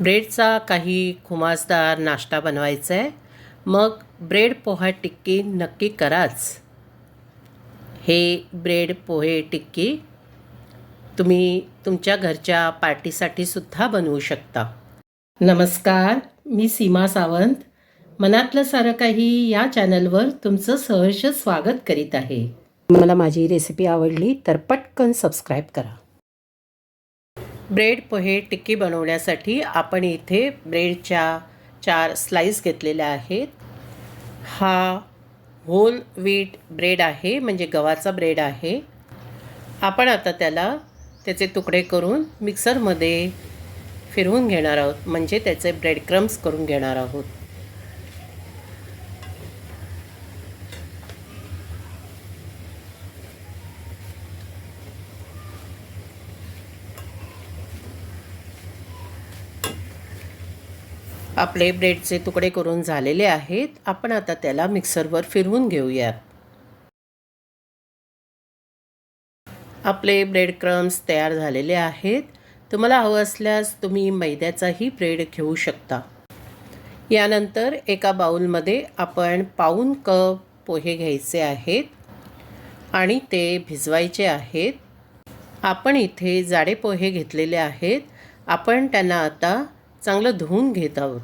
ब्रेडचा काही खुमासदार नाश्ता बनवायचा आहे मग ब्रेड पोहा टिक्की नक्की कराच. हे ब्रेड पोहे टिक्की तुम्ही तुमच्या घरच्या पार्टीसाठी सुद्धा बनवू शकता. नमस्कार मी सीमा सावंत. मनातलं सारं काही या चॅनलवर तुमचं सहर्ष स्वागत करीत आहे. मला माझी रेसिपी आवडली तर पटकन सबस्क्राईब करा. ब्रेड पोहे टिक्की बनवण्यासाठी आपण इथे ब्रेडच्या चार स्लाईस घेतलेल्या आहेत. हा होल व्हीट ब्रेड आहे म्हणजे गव्हाचा ब्रेड आहे. आपण आता त्याला त्याचे तुकडे करून मिक्सरमध्ये फिरवून घेणार आहोत म्हणजे त्याचे ब्रेड क्रम्स करून घेणार आहोत. आपले ब्रेडचे तुकडे करून झालेले आहेत. आपण आता त्याला मिक्सरवर फिरवून घेऊयात आपले ब्रेड क्रम्स तयार झालेले आहेत. तुम्हाला हवं असल्यास तुम्ही मैद्याचाही ब्रेड घेऊ शकता. यानंतर एका बाऊलमध्ये आपण पाऊन कप पोहे घ्यायचे आहेत आणि ते भिजवायचे आहेत. आपण इथे जाडे पोहे घेतलेले आहेत. आपण त्यांना आता चांगलं धुवून घेत आहोत.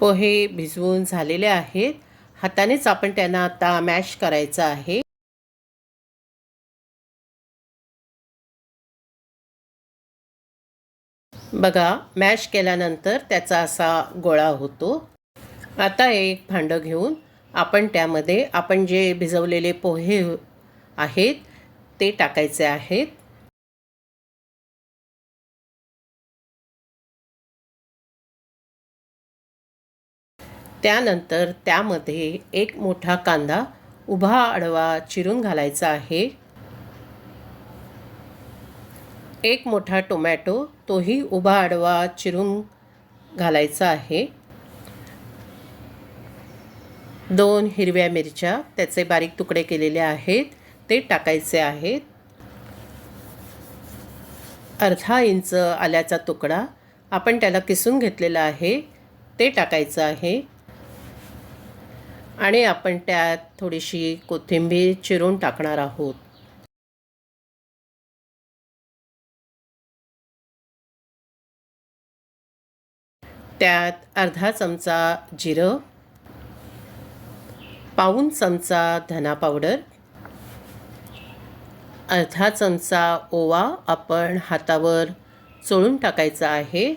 पोहे भिजवून झालेले आहेत. हातानेच आपण त्यांना आता मॅश करायचं आहे. बघा मॅश केल्यानंतर त्याचा असा गोळा होतो. आता एक भांडं घेऊन आपण त्यामध्ये आपण जे भिजवलेले पोहे आहेत ते टाकायचे आहेत. त्यानंतर त्यामध्ये एक मोठा कांदा उभा आडवा चिरून घालायचा आहे. एक मोठा टोमॅटो तोही उभा आडवा चिरून घालायचा आहे. दोन हिरव्या मिरच्या त्याचे बारीक तुकडे केलेले आहेत. ते टाकायचे आहेत. अर्धा इंच आल्याचा तुकडा आपण त्याला किसून घेतलेला आहे. ते टाकायचं आहे. आणि आपण त्यात थोडीशी कोथिंबीर चिरून टाकणार आहोत. त्यात अर्धा चमचा जिरं पाऊन चमचा धना पावडर अर्धा चमचा ओवा आपण हातावर चोळून टाकायचा आहे.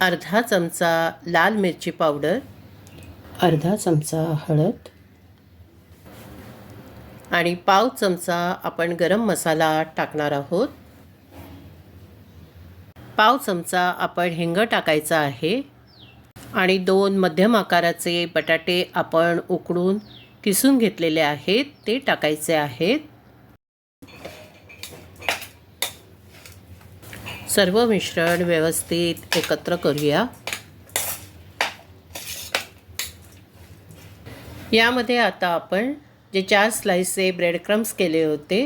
अर्धा चमचा लाल मिरची पावडर अर्धा चमचा हळद आणि पाव चमचा आपण गरम मसाला टाकणार आहोत. पाव चमचा आपण हिंग टाकायचा आहे आणि दोन मध्यम आकाराचे बटाटे आपण उकडून किसून घेतलेले आहेत ते टाकायचे आहेत. सर्व मिश्रण व्यवस्थित एकत्र करूया. यामध्ये आता आपण जे चार स्लाइसचे ब्रेड क्रम्स केले होते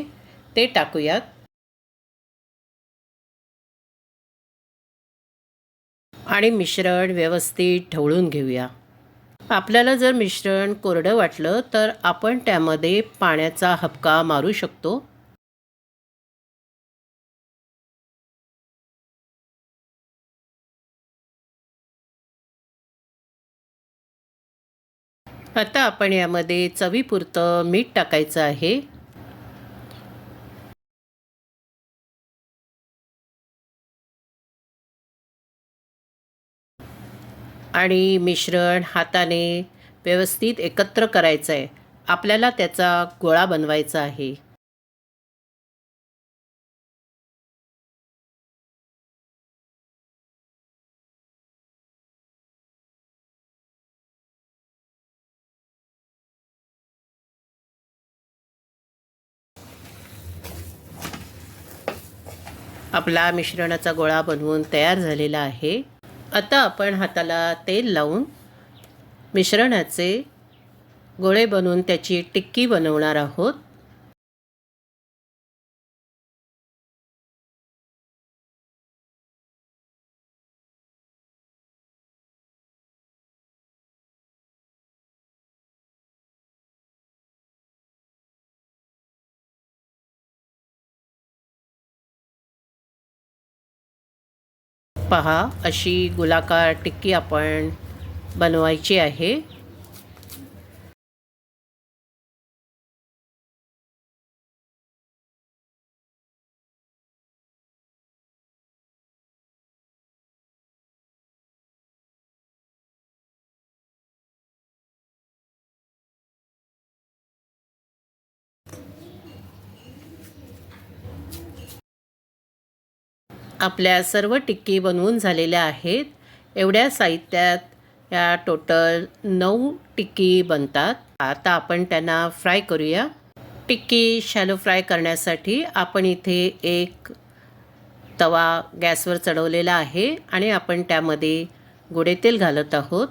ते टाकूयात. आणि मिश्रण व्यवस्थित ढवळून घेऊया. आपल्याला जर मिश्रण कोरडं वाटलं तर आपण त्यामध्ये पाण्याचा हबका मारू शकतो. आता आपण यामध्ये चवीपुरतं मीठ टाकायचं आहे. आणि मिश्रण हाताने व्यवस्थित एकत्र करायचं आहे आपल्याला त्याचा गोळा बनवायचा आहे. आपला मिश्रणाचा गोळा बनवून तयार झालेला आहे. आता आपण हाताला तेल लावून मिश्रणाचे गोळे बनवून त्याची टिक्की बनवणार आहोत. पहा अशी गोलाकार टिक्की आपण बनवायची आहे. आपल्या सर्व टिक्की बनवून झालेल्या आहेत. एवढ्या साहित्यात या टोटल नऊ टिक्की बनतात. आता आपण त्यांना फ्राय करूया. टिक्की शॅलो फ्राय करण्यासाठी आपण इथे एक तवा गॅसवर चढवलेला आहे आणि आपण त्यामध्ये गोडे तेल घालत आहोत.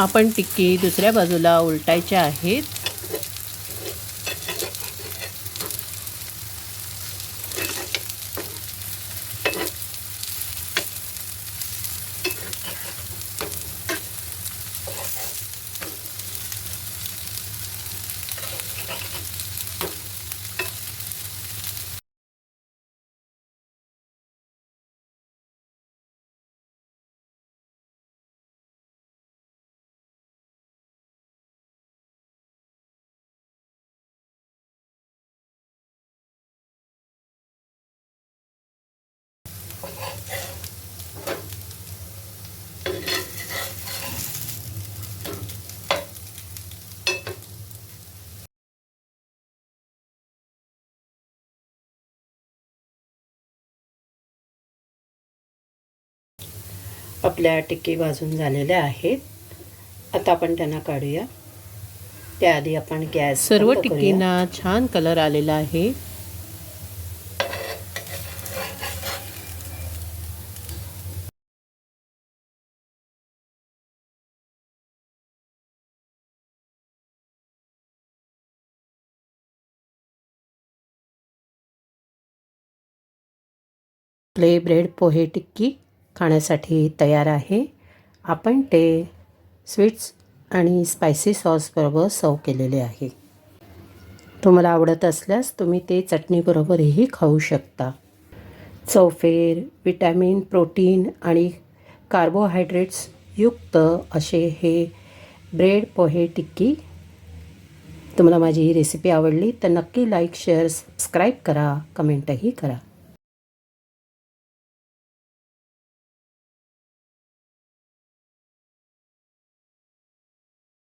आपण टिक्की दुसऱ्या बाजूला उलटायच्या आहेत. आपल्या टिक्की भाजून झालेल्या आहेत. आता आपण त्यांना काढूया. त्याआधी आपण गॅस सर्व टिक्कींना छान कलर आलेला आहे. Plain bread pohe tikki. खाण्यासाठी तयार आहे. आपण ते स्वीट्स आणि स्पायसी सॉसबरोबर सर्व केलेले आहे. तुम्हाला आवडत असल्यास तुम्ही ते चटणीबरोबरही खाऊ शकता. चौफेर विटॅमिन प्रोटीन आणि कार्बोहायड्रेट्स युक्त असे हे ब्रेड पोहे टिक्की. तुम्हाला माझी ही रेसिपी आवडली तर नक्की लाईक शेअर सबस्क्राईब करा. कमेंटही करा.